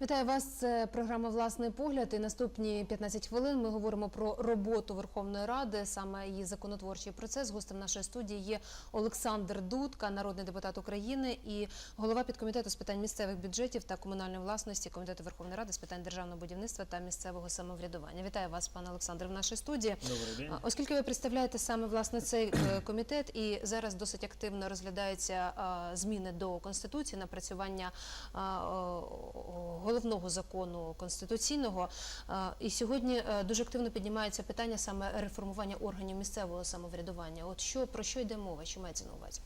Вітаю вас. Це програма Власний погляд. І наступні 15 хвилин ми говоримо про роботу Верховної Ради, саме її законотворчий процес. Гостем нашої студії є Олександр Дудка, народний депутат України і голова підкомітету з питань місцевих бюджетів та комунальної власності комітету Верховної Ради з питань державного будівництва та місцевого самоврядування. Вітаю вас, пане Олександре, в нашій студії. Добрий день. Оскільки ви представляєте саме власне цей е, комітет, і зараз досить активно розглядаються зміни до конституції, напрацювання головного закону конституційного. І сьогодні е, дуже активно піднімається питання саме реформування органів місцевого самоврядування. От що про що йде мова? Що мається на увазі?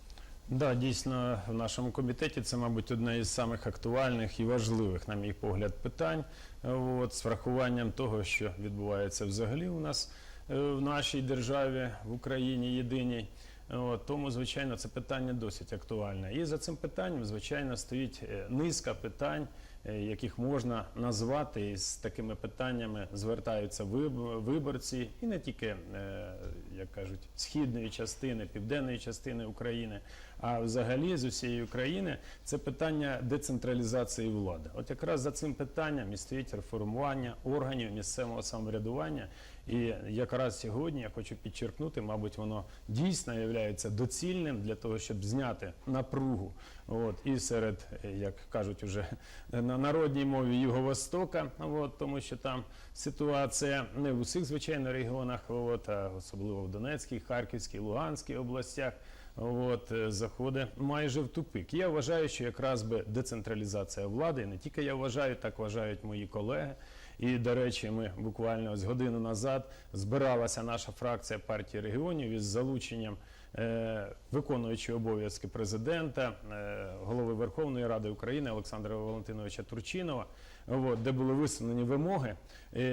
Да, дійсно, в нашому комітеті це, мабуть, одне із самих актуальних і важливих, на мій погляд, питань. От, з врахуванням того, що відбувається взагалі у нас е, в нашій державі, в Україні єдиній. От, тому, звичайно, це питання досить актуальне. І за цим питанням, звичайно, стоїть е, низка питань, е, яких можна назвати, з такими питаннями звертаються виб- виборці, і не тільки, е, як кажуть, східної частини, південної частини України, а взагалі з усієї України це питання децентралізації влади. От якраз за цим питанням і стоїть реформування органів місцевого самоврядування. І якраз сьогодні я хочу підчеркнути, мабуть, воно дійсно є доцільним для того, щоб зняти напругу. От, і серед, як кажуть уже на народній мові Юго-Востока, от, тому що там ситуація не в усіх, звичайно, регіонах, от, а особливо в Донецькій, Харківській, Луганській областях. От е, заходить майже в тупик. Я вважаю, що якраз би децентралізація влади, не тільки я вважаю, так вважають мої колеги. І, до речі, ми буквально ось годину назад збиралася наша фракція партії регіонів із залученням е, виконуючого обов'язки президента, е, голови Верховної Ради України Олександра Валентиновича Турчинова, де були висунені вимоги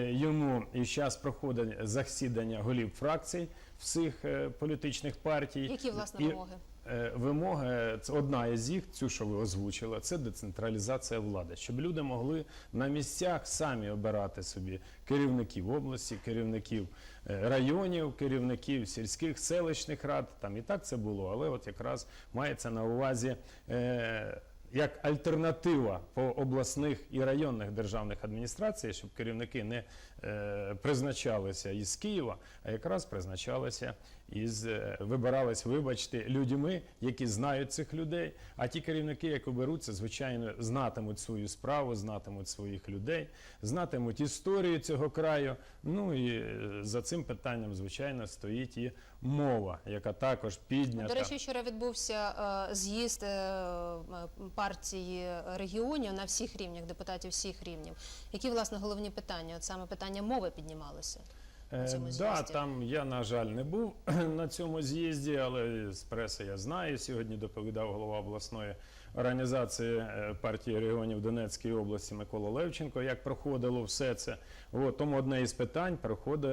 йому. І зараз проходить засідання голів фракцій всіх е, політичних партій. Які власне І- вимоги? Е, Вимоги це одна із їх, цю, що ви озвучили, це децентралізація влади, щоб люди могли на місцях самі обирати собі керівників області, керівників е, районів, керівників сільських селищних рад. Там і так це було, але от якраз мається на увазі. Як альтернатива по обласних і районних державних адміністраціях, щоб керівники не е, призначалися із Києва, а якраз призначалися із е, вибирались, вибачте, людьми, які знають цих людей. А ті керівники, які беруться, звичайно, знатимуть свою справу, знатимуть своїх людей, знатимуть історію цього краю. Ну і е, за цим питанням, звичайно, стоїть і мова, яка також піднята. До речі, вчора відбувся е, з'їзд партії регіонів на всіх рівнях, депутатів всіх рівнів. Які власне головні питання? От саме питання мови піднімалося на Е, Да, там я, на жаль, не був на цьому з'їзді, але з преси я знаю. Сьогодні доповідав голова обласної організації е, партії регіонів Донецької області Микола Левченко, як проходило все це. От, тому одне із питань проходить,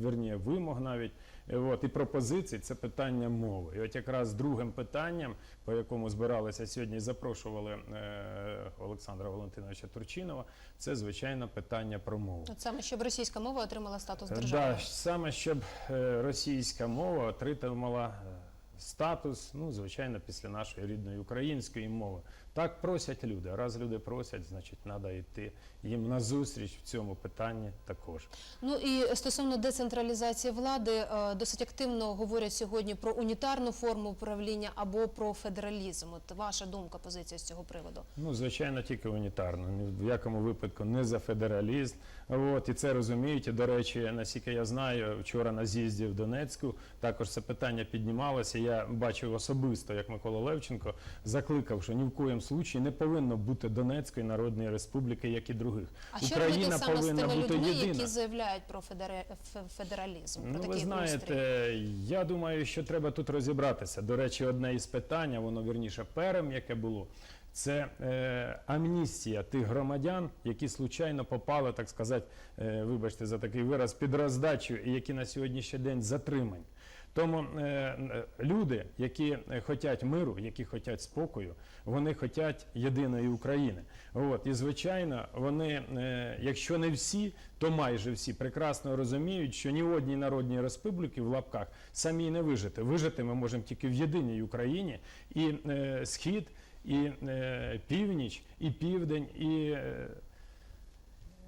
верні, вимог навіть. Е, От, і пропозицій це питання мови. І от якраз другим питанням, по якому збиралися сьогодні і запрошували е, Олександра Валентиновича Турчинова, це звичайно питання про мову. От саме щоб російська мова отримала статус Е, держави. Да, саме щоб е, російська мова отримала статус, ну, звичайно, після нашої рідної української мови. Так просять люди. Раз люди просять, значить, треба йти їм на зустріч в цьому питанні також. Ну і стосовно децентралізації влади, е, досить активно говорять сьогодні про унітарну форму управління або про федералізм. От ваша думка, позиція з цього приводу? Ну, звичайно, тільки унітарно. Ні в якому випадку не за федералізм. От, і це розуміють. І, до речі, наскільки я знаю, вчора на з'їзді в Донецьку також це питання піднімалося. Я бачив особисто, як Микола Левченко закликав, що ні в коєму случаї не повинно бути Донецької Народної Республіки, як і других. А що Україна робити саме з тими бути людьми, єдина. які заявляють про федера... федералізм? Про Ну, ви знаєте, устрій? я думаю, що треба тут розібратися. До речі, одне із питань, воно вірніше перем, яке було. Це е, амністія тих громадян, які случайно попали, так сказати, е, вибачте за такий вираз, під роздачу, і які на сьогоднішній день затримані. Тому е, е, люди, які хочуть миру, які хочуть спокою, вони хочуть єдиної України. От і звичайно, вони, е, якщо не всі, то майже всі прекрасно розуміють, що ні в одній народній республіці в лапках самі не вижити. Вижити ми можемо тільки в єдиній Україні і схід, і е, північ, і південь, і е,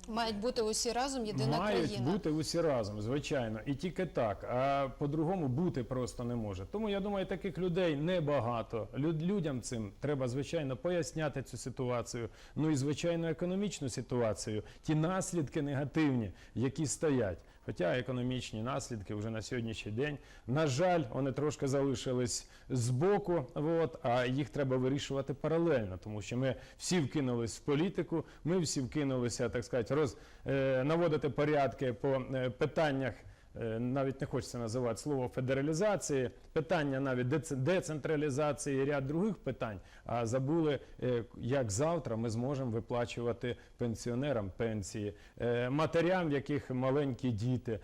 Мають бути усі разом єдина Мають країна. бути усі разом, звичайно, і тільки так. А по-другому бути просто не може. Тому я думаю, таких людей небагато. Люд- Людям цим треба звичайно поясняти цю ситуацію. Ну і звичайно, економічну ситуацію, ті наслідки негативні, які стоять. Хоча економічні наслідки вже на сьогоднішній день, на жаль, вони трошки залишились збоку, от, а їх треба вирішувати паралельно, тому що ми всі вкинулись в політику, ми всі вкинулися, так сказати, роз, е, наводити порядки по е, питаннях. Е, Навіть не хочеться називати слово федералізації, питання навіть деце- децентралізації і ряд других питань. А забули, е, як завтра ми зможемо виплачувати пенсіонерам пенсії, е, матерям, в яких маленькі діти,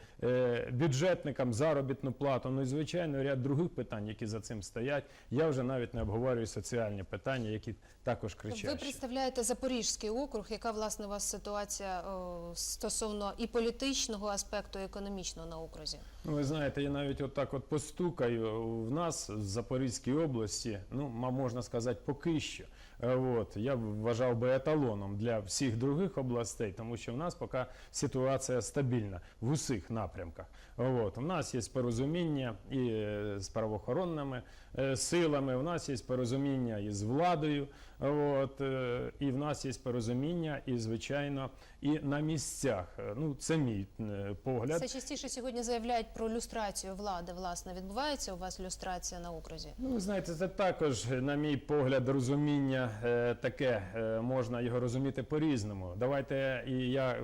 бюджетникам заробітну плату. Ну і звичайно, ряд других питань, які за цим стоять. Я вже навіть не обговорюю соціальні питання, які також Ви представляєте Запорізький округ. Яка власне у вас ситуація о, стосовно і політичного аспекту, і економічного на окрузі? Ну, ви знаєте, я навіть отак от постукаю. В нас в Запорізькій області, ну, можна сказати, поки що. Е, От, я вважав би еталоном для всіх других областей, тому що в нас поки ситуація стабільна в усіх напрямках. От, у нас є порозуміння і е, з правоохоронними е, силами, у нас є порозуміння і з владою, от, е, і в нас є порозуміння, і, звичайно, і на місцях. Е, Ну, це мій е, погляд. Все частіше сьогодні заявляють про люстрацію влади. Власне, відбувається у вас люстрація на окрузі? Ну, ви знаєте, це також, на мій погляд, розуміння е, таке, е, можна його розуміти по-різному. Давайте, і я, е,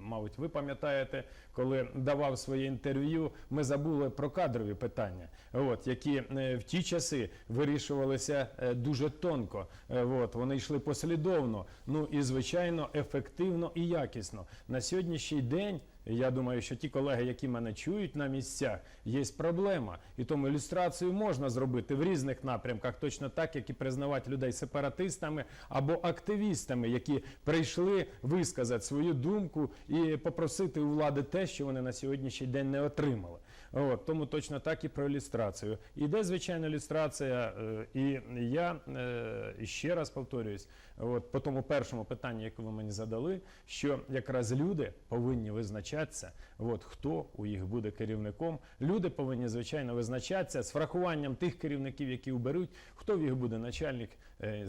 мабуть, ви пам'ятаєте, коли давав своє інтерв'ю, ми забули про кадрові питання, от, які е, в ті часи вирішувалися е, дуже тонко. Е, От, вони йшли послідовно, ну і звичайно ефективно і якісно. На сьогоднішній день. Я думаю, що ті колеги, які мене чують на місцях, є проблема. І тому ілюстрацію можна зробити в різних напрямках, точно так, як і признавати людей сепаратистами або активістами, які прийшли висказати свою думку і попросити у влади те, що вони на сьогоднішній день не отримали. От, тому точно так і про ілюстрацію. Іде, звичайно, ілюстрація, е, і я е, ще раз повторююсь, от, по тому першому питанню, яке ви мені задали, що якраз люди повинні визначатися, от, хто у їх буде керівником. Люди повинні, звичайно, визначатися з врахуванням тих керівників, які оберуть, хто в їх буде начальник,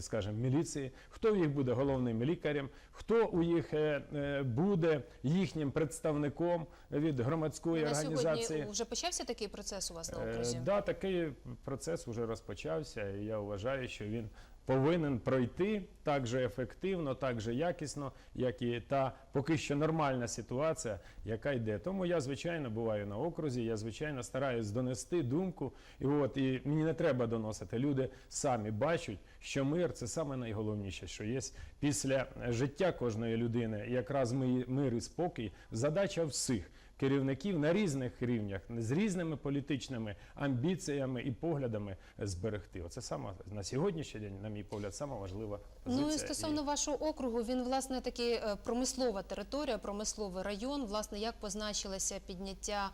скажімо, міліції, хто їх буде головним лікарем, хто у їх е, е, буде їхнім представником від громадської на організації. сьогодні вже почався такий процес у вас на окрузі? Так, Да, такий процес вже розпочався, і я вважаю, що він повинен пройти так же ефективно, так же якісно, як і та поки що нормальна ситуація, яка йде. Тому я, звичайно, буваю на окрузі, я, звичайно, стараюсь донести думку. І от і мені не треба доносити. Люди самі бачать, що мир це саме найголовніше, що є після життя кожної людини. Якраз ми- мир і спокій задача всіх керівників на різних рівнях з різними політичними амбіціями і поглядами зберегти. Оце саме на сьогоднішній день, на мій погляд, сама важлива позиція. Ну і стосовно вашого округу, він власне таки е, промислова територія, промисловий район. Власне, як позначилося підняття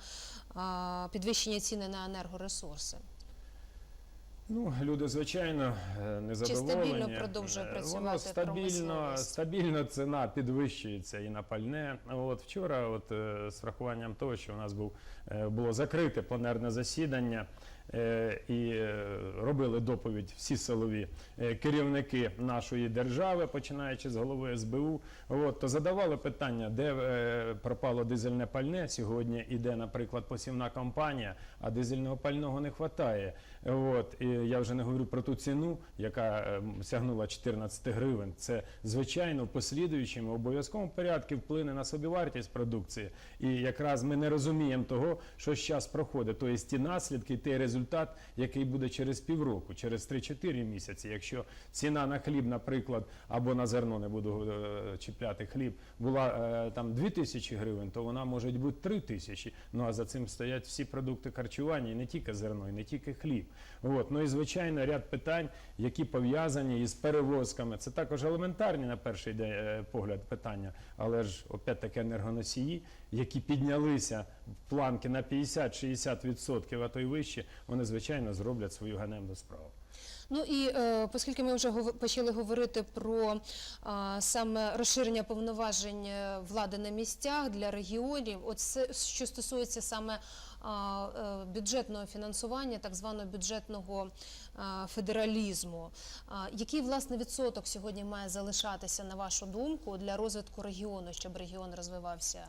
підвищення ціни на енергоресурси? Ну, люди, звичайно, е, Чи стабільно продовжує Е, працювати Воно стабільно, стабільно ціна підвищується і на пальне. От вчора, от е, з врахуванням того, що у нас був було закрите пленарне засідання. Е, І е, робили доповідь всі силові е, керівники нашої держави, починаючи з голови СБУ. От то задавали питання, де пропало дизельне пальне сьогодні. Іде, наприклад, посівна кампанія, а дизельного пального не вистачає. От і я вже не говорю про ту ціну, яка сягнула 14 гривень. Це звичайно в послідуючому обов'язковому порядку вплине на собівартість продукції. І якраз ми не розуміємо того, що зараз проходить. Тобто ті наслідки, той результат, який буде через півроку, через 3-4 місяці. Якщо ціна на хліб, наприклад, або на зерно не буду е, чіпляти хліб, була е, там 2 тисячі гривень, то вона може бути 3 тисячі. Ну а за цим стоять всі продукти харчування, і не тільки зерно, і не тільки хліб. От. Ну і звичайно, ряд питань, які пов'язані із перевозками. Це також елементарні на перший е, погляд питання, але ж опять таки енергоносії, які піднялися в планки на 50-60%, а то й вище, вони звичайно зроблять свою ганебну справу. Ну і е, оскільки ми вже почали говорити про а, саме розширення повноважень е, влади на місцях для регіонів, от це, що стосується саме е, бюджетного фінансування, так званого бюджетного а, федералізму, а, який власне відсоток сьогодні має залишатися, на вашу думку, для розвитку регіону, щоб регіон розвивався?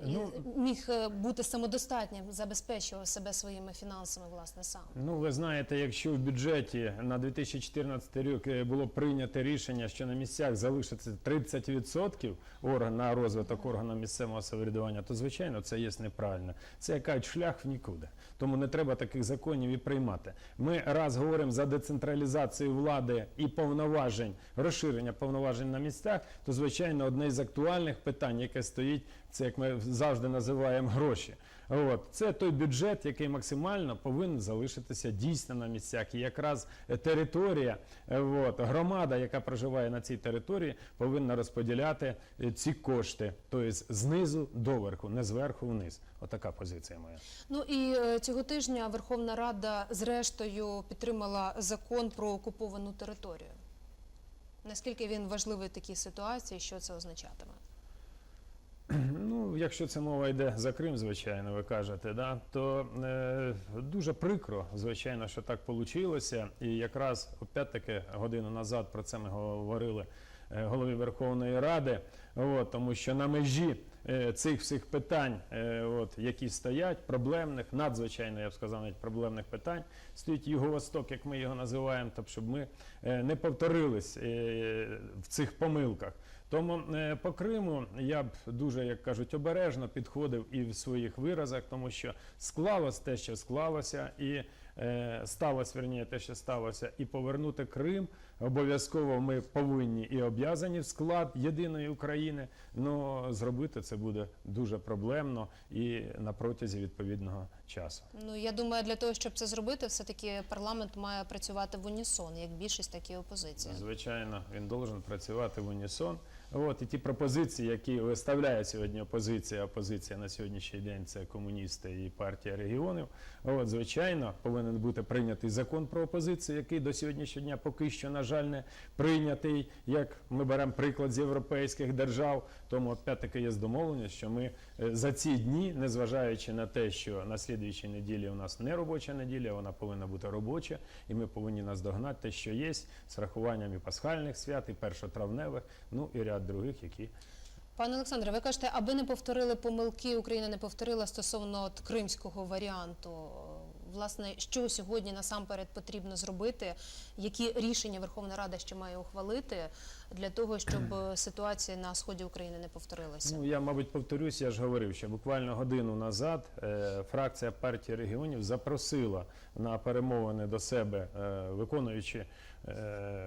Ну, міг е, бути самодостатнім, забезпечував себе своїми фінансами, власне, сам. Ну, ви знаєте, якщо в бюджеті на 2014 рік е, було прийнято рішення, що на місцях залишиться 30% орган на розвиток органу місцевого самоврядування, то звичайно це є неправильно. Це якась шлях в нікуди. Тому не треба таких законів і приймати. Ми раз говоримо за децентралізацію влади і повноважень, розширення повноважень на місцях, то звичайно одне з актуальних питань, яке стоїть, це як ми завжди називаємо гроші. От це той бюджет, який максимально повинен залишитися дійсно на місцях. І якраз територія, от, громада, яка проживає на цій території, повинна розподіляти е, ці кошти, тобто знизу до верху, не зверху вниз. Отака позиція моя. Ну і е, цього тижня Верховна Рада зрештою підтримала закон про окуповану територію. Наскільки він важливий в такій ситуації, що це означатиме? Якщо це мова йде за Крим, звичайно, ви кажете, да, то е, дуже прикро, звичайно, що так вийшло. І якраз опять-таки годину назад про це ми говорили е, голові Верховної Ради, от, тому що на межі е, цих всіх питань, е, от, які стоять, проблемних, надзвичайно, я б сказав, навіть проблемних питань, стоїть Юго-Восток, як ми його називаємо, тобто, щоб ми е, не повторились е, в цих помилках. Тому е, по Криму я б дуже, як кажуть, обережно підходив і в своїх виразах, тому що склалось те, що склалося, і е, сталося верніше, те, що сталося, і повернути Крим обов'язково ми повинні і об'язані в склад єдиної України. але зробити це буде дуже проблемно і на протязі відповідного часу. Ну я думаю, для того, щоб це зробити, все-таки парламент має працювати в унісон, як більшість, так і опозиція. Звичайно, він должен працювати в унісон. От і ті пропозиції, які виставляє сьогодні опозиція, опозиція на сьогоднішній день це комуністи і партія регіонів. От, звичайно, повинен бути прийнятий закон про опозицію, який до сьогоднішнього дня поки що, на жаль, не прийнятий. Як ми беремо приклад з європейських держав, тому опять-таки є домовленість, що ми е, за ці дні, незважаючи на те, що на слідуючій неділі у нас не робоча неділя, вона повинна бути робоча, і ми повинні наздогнати те, що є, з рахуванням і пасхальних свят, і першотравневих, ну і ряд других, які Пане Олександре, ви кажете, аби не повторили помилки, Україна не повторила стосовно от кримського варіанту. Власне, що сьогодні насамперед потрібно зробити? Які рішення Верховна Рада ще має ухвалити для того, щоб е, ситуація на сході України не повторилася? Ну, я, мабуть, повторюсь, я ж говорив, що буквально годину назад е, фракція партії регіонів запросила на перемовини до себе, е, виконуючи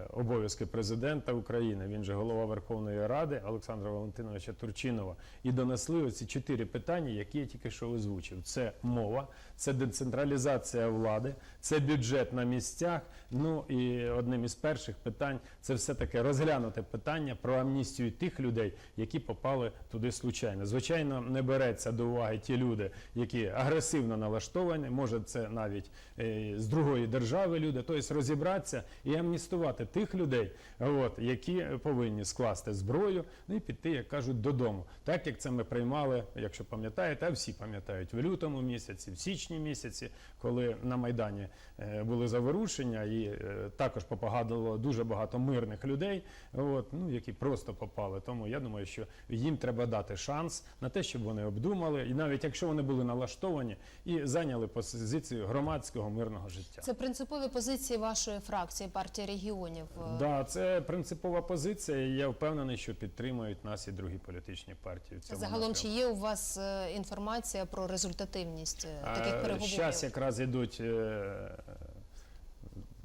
обов'язки президента України, він же голова Верховної Ради Олександра Валентиновича Турчинова, і донесли оці чотири питання, які я тільки що озвучив. Це мова, це децентралізація влади, це бюджет на місцях. Ну і одним із перших питань це все таки розглянути питання про амністію тих людей, які попали туди случайно. Звичайно, не береться до уваги ті люди, які агресивно налаштовані, може це навіть е, з другої держави люди, тобто розібратися і амністувати тих людей, от, які повинні скласти зброю, ну і піти, як кажуть, додому. Так як це ми приймали, якщо пам'ятаєте, а всі пам'ятають в лютому місяці, в січні місяці, коли на Майдані е, були заворушення, і е, також попагадало дуже багато мирних людей, от, ну, які просто попали. Тому я думаю, що їм треба дати шанс на те, щоб вони обдумали, і навіть якщо вони були налаштовані і зайняли позицію громадського мирного життя. Це принципові позиції вашої фракції партії регіонів. Е, Да, це принципова позиція, і я впевнений, що підтримують нас і другі політичні партії. В цьому Загалом, чи є у вас е, інформація про результативність е, таких А, переговорів? Щас якраз ідуть е,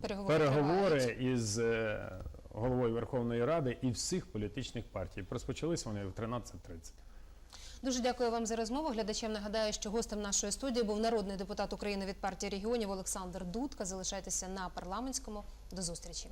Переговори переговори із головою Верховної Ради і всіх політичних партій. Розпочались вони в 13.30. Дуже дякую вам за розмову. Глядачам нагадаю, що гостем нашої студії був народний депутат України від партії регіонів Олександр Дудка. Залишайтеся на парламентському. До зустрічі.